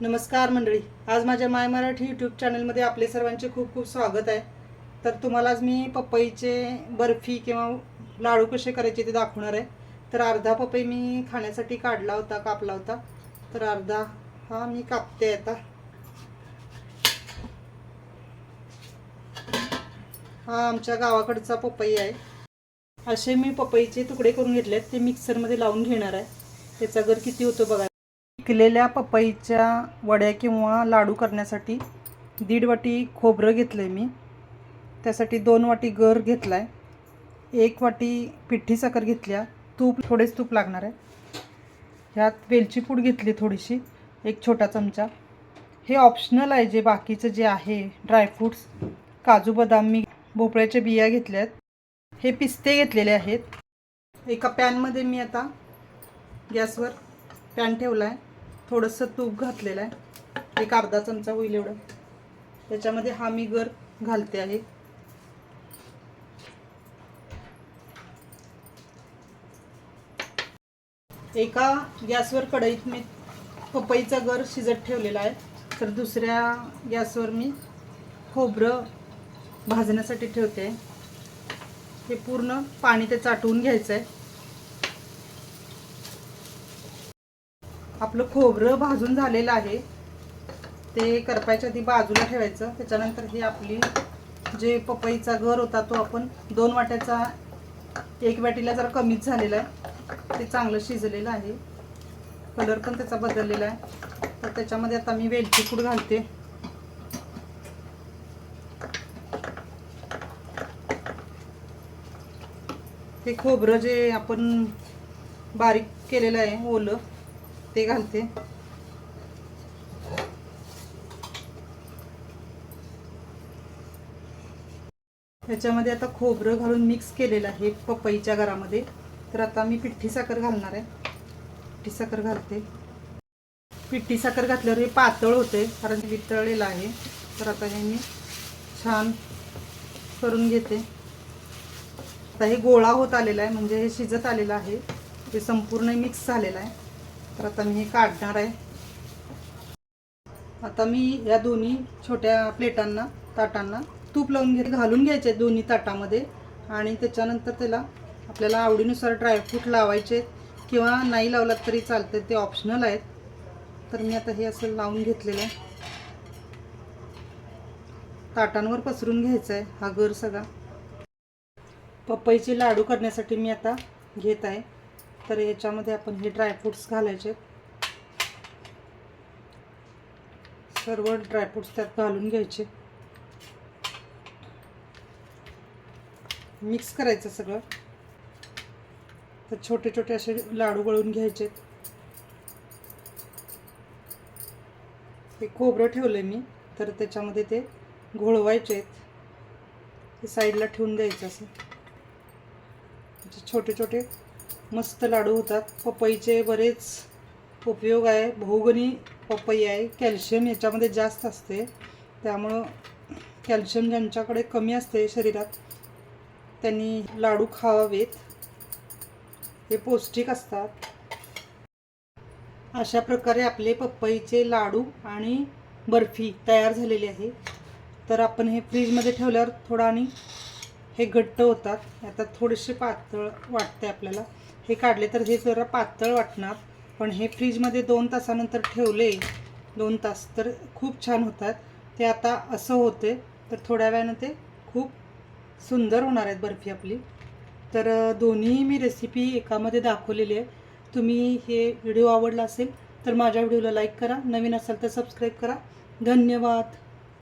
नमस्कार मंडळी. आज माझ्या माय मराठी यूट्यूब चॅनलमध्ये आपले सर्वांचे खूप खूप स्वागत आहे. तर तुम्हाला आज मी पपईचे बर्फी किंवा लाडू कसे करायचे ते दाखवणार आहे. तर अर्धा पपई मी खाण्यासाठी काढला होता कापला होता. तर अर्धा हा मी कापते आता. हा आमच्या गावाकडचा पपई आहे. असे मी पपईचे तुकडे करून घेतले आहेत ते मिक्सरमध्ये लावून घेणार आहे. त्याचा गर किती होतो बघा. पिकलेल्या पपईच्या वड्या किंवा लाडू करण्यासाठी दीड वाटी खोबरं घेतलं आहे मी. त्यासाठी दोन वाटी गर घेतला आहे एक वाटी पिठी साखर घेतल्या. तूप थोडेच तूप लागणार आहे. ह्यात वेलची पूड घेतली थोडीशी एक छोटा चमचा. हे ऑप्शनल आहे जे बाकीचं जे आहे ड्रायफ्रूट्स काजू बदाम मी भोपळ्याच्या बिया घेतल्या आहेत हे पिस्ते घेतलेले आहेत. एका पॅनमध्ये मी आता गॅसवर पॅन ठेवला आहे थोडंसं तूप घातलेलं आहे. एक अर्धा चमचा होईल एवढं. त्याच्यामध्ये हा मी गर घालते आहे. एका गॅसवर कढईत मी पपईचा गर शिजत ठेवलेला आहे. तर दुसऱ्या गॅसवर मी खोबरं भाजण्यासाठी ठेवते. हे पूर्ण पाणी ते चाटवून घ्यायचं आहे आपलं खोबरं भाजून झालेलं आहे. ते करपायच्या आधी बाजूला ठेवायचं. त्याच्यानंतर हे आपली जे पपईचा गर होता तो आपण दोन वाट्याचा एक वाटीला जरा कमीच झालेला आहे. ते चांगलं शिजलेलं आहे. कलर पण त्याचा बदललेला आहे. तर त्याच्यामध्ये आता मी वेलची पूड घालते. हे खोबरं जे आपण बारीक केलेलं आहे ओलं ते घालते. ह्याच्यामध्ये आता खोबरं घालून मिक्स केलेलं आहे पपईच्या घरामध्ये. तर आता मी पिठ्ठी साखर घालणार आहे. पिठ्ठी साखर घालते. पिठ्ठी साखर घातल्यावर हे पातळ होते कारण वितळलेलं आहे. तर आता हे मी छान करून घेते. आता हे गोळा होत आलेला आहे म्हणजे हे शिजत आलेलं आहे. ते संपूर्ण मिक्स झालेलं आहे. तर आता मी हे काढणार आहे. आता मी या दोन्ही छोट्या प्लेटांना ताटांना तूप लावून घे घालून घ्यायचे दोन्ही ताटामध्ये आणि त्याच्यानंतर त्याला आपल्याला आवडीनुसार ड्रायफ्रूट लावायचे. किंवा नाही लावलात तरी चालतं ते ऑप्शनल आहेत. तर मी आता हे असं लावून घेतलेलं आहे. ताटांवर पसरून घ्यायचं आहे हा गर सगळा. पपईचे लाडू करण्यासाठी मी आता घेत आहे. तर याच्यामध्ये आपण हे ड्रायफ्रूट्स घालायचे. सर्व ड्रायफ्रूट्स त्यात घालून घ्यायचे. मिक्स करायचं सगळं. तर छोटे छोटे असे लाडू गळून घ्यायचे. हे खोबरं ठेवलं मी तर त्याच्यामध्ये ते घोळवायचे. आहेत ते साईडला ठेवून द्यायचं असं छोटे छोटे मस्त लाडू होतात. पपईचे बरेच उपयोग आहे. भोगणी पपई आहे. कॅल्शियम याच्यामध्ये जास्त असते. त्यामुळं कॅल्शियम ज्यांच्याकडे कमी असते शरीरात त्यांनी लाडू खावावेत हे पौष्टिक असतात. अशा प्रकारे आपले पपईचे लाडू आणि बर्फी तयार झालेली आहे. तर आपण हे फ्रीजमध्ये ठेवल्यावर थोडा आणि हे घट्ट होतात. आता थोडेसे पातळ वाटते आपल्याला. हे काढले तर हे जरा पातळ वाटणार. पण हे फ्रीजमध्ये दोन तासानंतर ठेवले दोन तास तर खूप छान होतात. ते आता असं होते तर थोड्या वेळानं ते खूप सुंदर होणार आहेत बर्फी आपली. तर दोन्ही मी रेसिपी एकामध्ये दाखवलेली आहे. तुम्ही हे व्हिडिओ आवडला असेल तर माझ्या व्हिडिओला लाईक करा. नवीन असाल तर सबस्क्राईब करा. धन्यवाद!